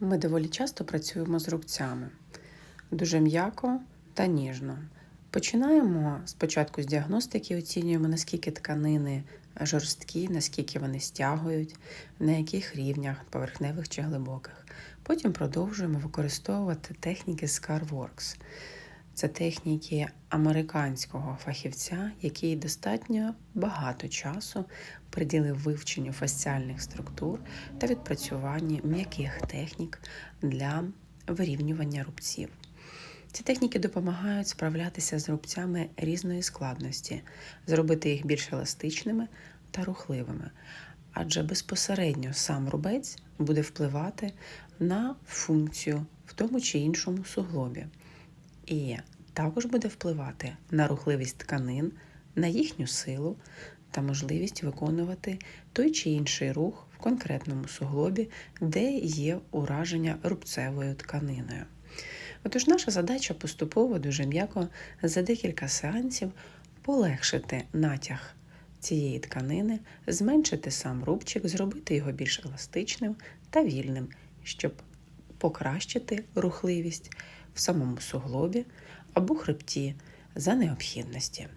Ми доволі часто працюємо з рубцями дуже м'яко та ніжно. Починаємо спочатку з діагностики, оцінюємо, наскільки тканини жорсткі, наскільки вони стягують, на яких рівнях, поверхневих чи глибоких. Потім продовжуємо використовувати техніки ScarWorks. Це техніки американського фахівця, який достатньо багато часу приділив вивченню фасціальних структур та відпрацюванню м'яких технік для вирівнювання рубців. Ці техніки допомагають справлятися з рубцями різної складності, зробити їх більш еластичними та рухливими, адже безпосередньо сам рубець буде впливати на функцію в тому чи іншому суглобі. І також буде впливати на рухливість тканин, на їхню силу та можливість виконувати той чи інший рух в конкретному суглобі, де є ураження рубцевою тканиною. Отож, наша задача поступово дуже м'яко за декілька сеансів полегшити натяг цієї тканини, зменшити сам рубчик, зробити його більш еластичним та вільним, щоб покращити рухливість в самому суглобі або хребті за необхідності.